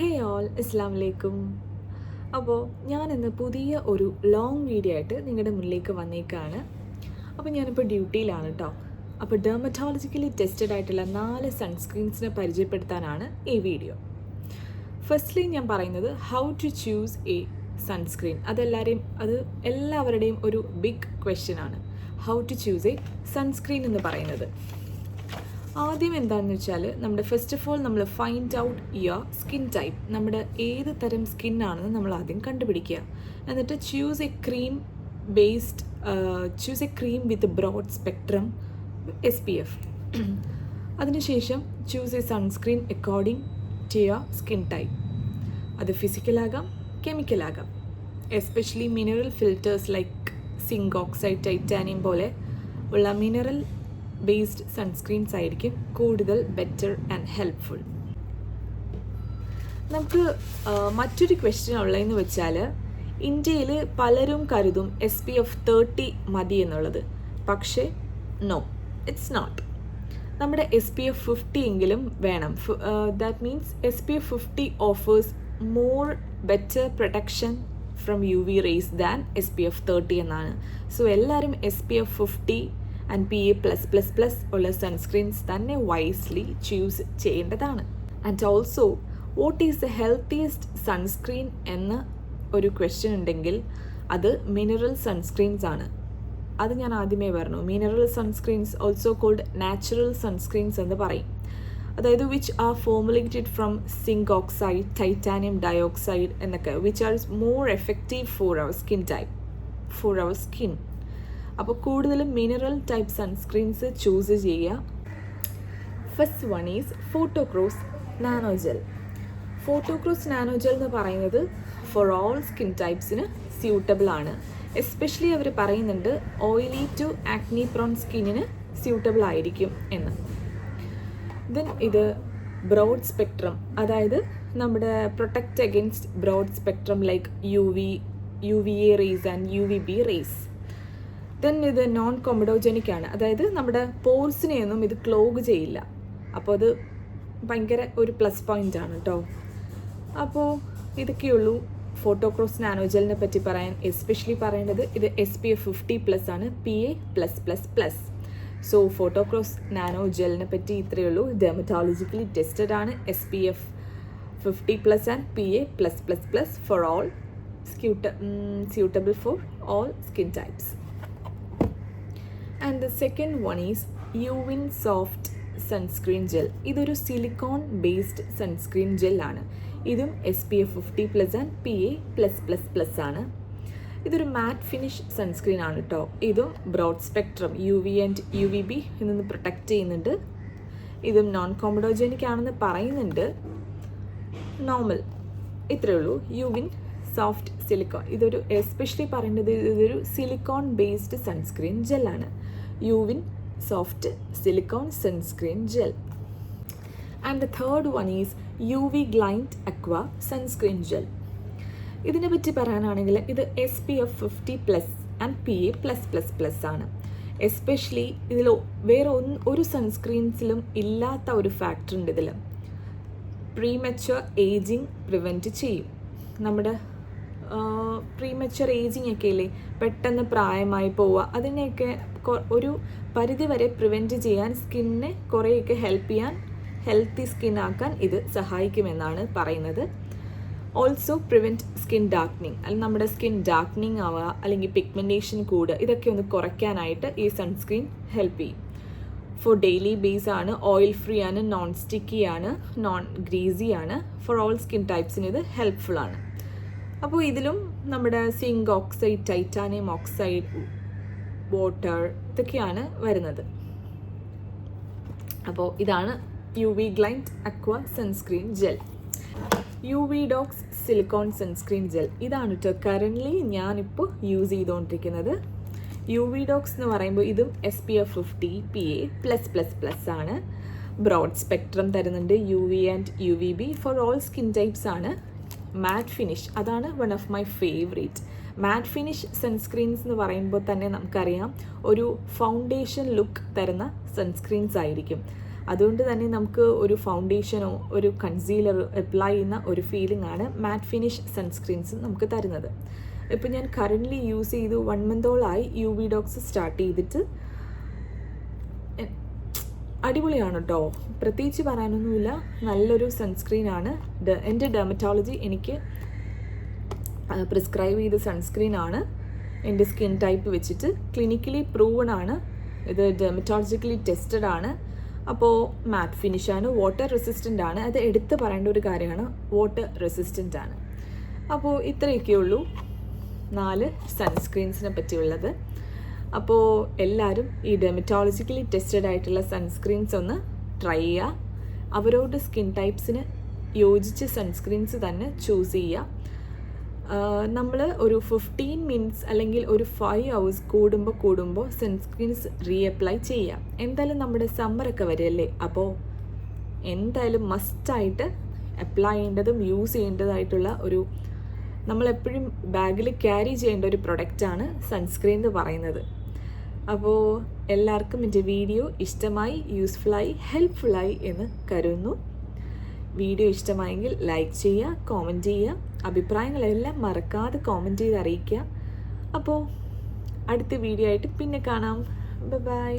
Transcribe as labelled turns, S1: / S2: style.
S1: ഹേ all ഇസ്ലാം വലൈക്കും അപ്പോൾ ഞാനിന്ന് പുതിയ ഒരു ലോങ് വീഡിയോ ആയിട്ട് നിങ്ങളുടെ മുന്നിലേക്ക് വന്നേക്കാണ്. അപ്പോൾ ഞാനിപ്പോൾ ഡ്യൂട്ടിയിലാണ് കേട്ടോ അപ്പോൾ ഡെർമറ്റോളജിക്കലി ടെസ്റ്റഡ് ആയിട്ടുള്ള നാല് സൺസ്ക്രീൻസിനെ പരിചയപ്പെടുത്താനാണ് ഈ വീഡിയോ ഫസ്റ്റ്ലി ഞാൻ പറയുന്നത് how to choose a sunscreen അതെല്ലാവരെയും അത് എല്ലാവരുടെയും ഒരു ബിഗ് ക്വസ്റ്റ്യൻ ആണ്. How to choose a sunscreen എന്ന് പറയുന്നത്. ആദ്യം എന്താണെന്ന് വെച്ചാൽ നമ്മുടെ ഫസ്റ്റ് ഓഫ് ഓൾ നമ്മൾ find out your skin type നമ്മുടെ ഏത് തരം സ്കിൻ ആണെന്ന് നമ്മൾ ആദ്യം കണ്ടുപിടിക്കുക. എന്നിട്ട് choose a cream based choose a cream with broad spectrum S P F അതിനുശേഷം choose a sunscreen according to your skin type അത് ഫിസിക്കലാകാം കെമിക്കലാകാം especially mineral filters like zinc oxide titanium പോലെ ഉള്ള മിനറൽ ബേസ്ഡ് സൺസ്ക്രീൻസ് ആയിരിക്കും കൂടുതൽ better and helpful നമുക്ക് മറ്റൊരു question ഉള്ളതെന്ന് വെച്ചാൽ ഇന്ത്യയിൽ പലരും കരുതും എസ് പി എഫ് തേർട്ടി മതി എന്നുള്ളത്. പക്ഷേ നോ ഇറ്റ്സ് നോട്ട് നമ്മുടെ എസ് പി എഫ് ഫിഫ്റ്റി എങ്കിലും വേണം. That means S P F fifty offers more better protection from U V rays than S P F thirty എന്നാണ്. സോ എല്ലാവരും S P F fifty and P A plus plus plus ഉള്ള sunscreens തന്നെ wisely choose ചെയ്യേണ്ടതാണ്. And also what is the healthiest sunscreen എന്ന ഒരു question ഉണ്ടെങ്കിൽ അത് mineral sunscreens ആണ്. അത് ഞാൻ ആദ്യമേ പറഞ്ഞു. Mineral sunscreens also called natural sunscreens എന്ന് പറയും. അതായത് which are formulated from zinc oxide titanium dioxide എന്നൊക്കെ which are more effective for our skin type for our skin അപ്പോൾ കൂടുതലും മിനറൽ ടൈപ്പ് സൺസ്ക്രീൻസ് ചൂസ് ചെയ്യുക. First one is Photocross nanogel Photocross nanogel എന്ന് പറയുന്നത് for all skin ടൈപ്സിന് suitable ആണ്. Especially അവർ പറയുന്നുണ്ട് ഓയിലി ടു ആക്നി പ്രോൺ സ്കിന്നിന് സ്യൂട്ടബിൾ ആയിരിക്കും എന്ന്. ദെൻ ഇത് ബ്രോഡ് സ്പെക്ട്രം അതായത് നമ്മുടെ protect against broad spectrum like U V U V A rays and U V B rays then ഇത് നോൺ കൊമഡോജനിക് ആണ്. അതായത് നമ്മുടെ പോർസിനെയൊന്നും ഇത് ക്ലോഗ് ചെയ്യില്ല. അപ്പോൾ അത് ഭയങ്കര ഒരു പ്ലസ് പോയിന്റ് ആണ് കേട്ടോ അപ്പോൾ ഇതൊക്കെയുള്ളൂ ഫോട്ടോക്രോസ് നാനോജലിനെ പറ്റി പറയാൻ എസ്പെഷ്യലി പറയേണ്ടത് ഇത് S P F fifty plus ആണ് P A plus plus plus so Photocross nano ജെലിനെ പറ്റി ഇത്രയേ ഉള്ളൂ. ഡെമറ്റോളജിക്കലി ടെസ്റ്റഡ് ആണ്. S P F fifty plus and P A plus plus plus for all സ്ക്യൂട്ട suitable for all skin types and the second one is Uvin soft sunscreen gel ഇതൊരു silicone based sunscreen gel ആണ്. ഇതും S P F fifty plus and P A plus plus plus ആണ്. ഇതൊരു matte finish sunscreen ആണ് കേട്ടോ ഇതും broad spectrum U V and U V B നിന്ന് protect ചെയ്യുന്നുണ്ട്. ഇതും നോൺ കോമഡോജനിക് ആണെന്ന് പറയുന്നുണ്ട്. നോർമൽ ഇത്രയേ ഉള്ളൂ. യുവിൻ സോഫ്റ്റ് സിലിക്കോൺ ഇതൊരു എസ്പെഷ്യലി പറയേണ്ടത് ഇതൊരു സിലിക്കോൺ ബേസ്ഡ് സൺസ്ക്രീൻ ജെല്ലാണ് Uvin soft silicone sunscreen gel. And the third one is U V glide aqua sunscreen gel. ഇതിനെ പറ്റി പറയാനാണെങ്കിൽ ഇത് S P F fifty plus and P A plus plus plus ആണ്. Especially ഇതിൽ വേറെ ഒന്ന് ഒരു സൺസ്ക്രീൻസിലും ഇല്ലാത്ത ഒരു ഫാക്ടർ ഉണ്ട് ഇതിൽ പ്രീമെച്ചുവർ ഏജിങ് പ്രിവെന്റ് ചെയ്യും. നമ്മുടെ പ്രീമെച്ചുവർ ഏജിങ് ഒക്കെ ഇല്ലേ പെട്ടെന്ന് പ്രായമായി പോവുക. അതിനെയൊക്കെ ഒരു പരിധിവരെ പ്രിവെന്റ് ചെയ്യാൻ സ്കിന്നിനെ കുറേയൊക്കെ ഹെൽപ്പ് ചെയ്യാൻ ഹെൽത്തി സ്കിൻ ആക്കാൻ ഇത് സഹായിക്കുമെന്നാണ് പറയുന്നത്. ഓൾസോ പ്രിവെന്റ് സ്കിൻ ഡാർക്കനിങ് അല്ലെങ്കിൽ നമ്മുടെ സ്കിൻ ഡാർക്കനിങ് ആവുക അല്ലെങ്കിൽ പിഗ്മെന്റേഷൻ കൂടുക ഇതൊക്കെ ഒന്ന് കുറയ്ക്കാനായിട്ട് ഈ സൺസ്ക്രീൻ ഹെൽപ്പ് ചെയ്യും. ഫോർ ഡെയിലി ബേസ് ആണ് ഓയിൽ ഫ്രീ ആണ് നോൺ സ്റ്റിക്കി ആണ് നോൺ ഗ്രീസി ആണ് ഫോർ ഓൾ സ്കിൻ ടൈപ്സിന് ഇത് ഹെൽപ്ഫുൾ ആണ്. അപ്പോൾ ഇതിലും നമ്മുടെ zinc oxide titanium oxide water ഇതൊക്കെയാണ് വരുന്നത്. അപ്പോൾ ഇതാണ് U V glide aqua sunscreen gel U V Doux silicone sunscreen gel ഇതാണ് കേട്ടോ കറന്റ്ലി ഞാനിപ്പോൾ യൂസ് ചെയ്തുകൊണ്ടിരിക്കുന്നത് യു വി ഡോക്സ് എന്ന് പറയുമ്പോൾ ഇതും S P F fifty P A plus plus plus ആണ്. ബ്രോഡ് സ്പെക്ട്രം തരുന്നുണ്ട് U V and U V B for all skin types ആണ്. മാറ്റ് ഫിനിഷ് അതാണ് one of my favourite matte finish sunscreens എന്ന് പറയുമ്പോൾ തന്നെ നമുക്കറിയാം ഒരു ഫൗണ്ടേഷൻ ലുക്ക് തരുന്ന സൺസ്ക്രീൻസ് ആയിരിക്കും. അതുകൊണ്ട് തന്നെ നമുക്ക് ഒരു ഫൗണ്ടേഷനോ ഒരു കൺസീലറോ അപ്ലൈ ചെയ്യുന്ന ഒരു ഫീലിംഗ് ആണ് മാറ്റ് ഫിനിഷ് സൺസ്ക്രീൻസ് നമുക്ക് തരുന്നത്. ഇപ്പം ഞാൻ കറന്റ്ലി യൂസ് ചെയ്തു വൺ മന്തോളായി യു വി ഡോക്സ് സ്റ്റാർട്ട് ചെയ്തിട്ട്. അടിപൊളിയാണ് കേട്ടോ പ്രത്യേകിച്ച് പറയാനൊന്നുമില്ല. നല്ലൊരു സൺസ്ക്രീൻ സൺസ്ക്രീനാണ് എന്റെ ഡെർമറ്റോളജി എനിക്ക് പ്രിസ്ക്രൈബ് ചെയ്ത സൺസ്ക്രീൻ ആണ്. എന്റെ സ്കിൻ ടൈപ്പ് വെച്ചിട്ട് ക്ലിനിക്കലി പ്രൂവൺ ആണ്. ഇത് ഡെർമറ്റോളജിക്കലി ടെസ്റ്റഡ് ആണ്. അപ്പോൾ മാറ്റ് ഫിനിഷാണ് വാട്ടർ റെസിസ്റ്റന്റ് ആണ്. അത് എടുത്ത് പറയേണ്ട ഒരു കാര്യമാണ്. വാട്ടർ റെസിസ്റ്റന്റ് ആണ്. അപ്പോൾ ഇത്രയൊക്കെയുള്ളൂ നാല് സൺസ്ക്രീൻസിനെ പറ്റിയുള്ളത്. അപ്പോൾ എല്ലാവരും ഈ ഡെമറ്റോളജിക്കലി ടെസ്റ്റഡ് ആയിട്ടുള്ള സൺസ്ക്രീൻസ് ഒന്ന് ട്രൈ ചെയ്യുക അവരോട് സ്കിൻ ടൈപ്സിന് യോജിച്ച സൺസ്ക്രീൻസ് തന്നെ ചൂസ് ചെയ്യുക നമ്മൾ ഒരു ഫിഫ്റ്റീൻ മിനിറ്റ്സ് അല്ലെങ്കിൽ ഒരു ഫൈവ് ഹവേഴ്സ് കൂടുമ്പോൾ കൂടുമ്പോൾ സൺസ്ക്രീൻസ് റീഅപ്ലൈ ചെയ്യാം. എന്തായാലും നമ്മുടെ സമ്മറൊക്കെ വരികയല്ലേ അപ്പോൾ എന്തായാലും മസ്റ്റായിട്ട് അപ്ലൈ ചെയ്യേണ്ടതും യൂസ് ചെയ്യേണ്ടതായിട്ടുള്ള ഒരു നമ്മളെപ്പോഴും ബാഗിൽ ക്യാരി ചെയ്യേണ്ട ഒരു പ്രൊഡക്റ്റാണ് സൺസ്ക്രീൻ എന്ന് പറയുന്നത്. അപ്പോൾ എല്ലാവർക്കും എന്റെ വീഡിയോ ഇഷ്ടമായി യൂസ്ഫുള്ളായി ഹെൽപ്ഫുള്ളായി എന്ന് കരുതുന്നു. വീഡിയോ ഇഷ്ടമായെങ്കിൽ ലൈക്ക് ചെയ്യുക കോമന്റ് ചെയ്യുക അഭിപ്രായങ്ങളെല്ലാം മറക്കാതെ കോമന്റ് ചെയ്ത് അറിയിക്കുക. അപ്പോൾ അടുത്ത വീഡിയോ ആയിട്ട് പിന്നെ കാണാം. ബൈ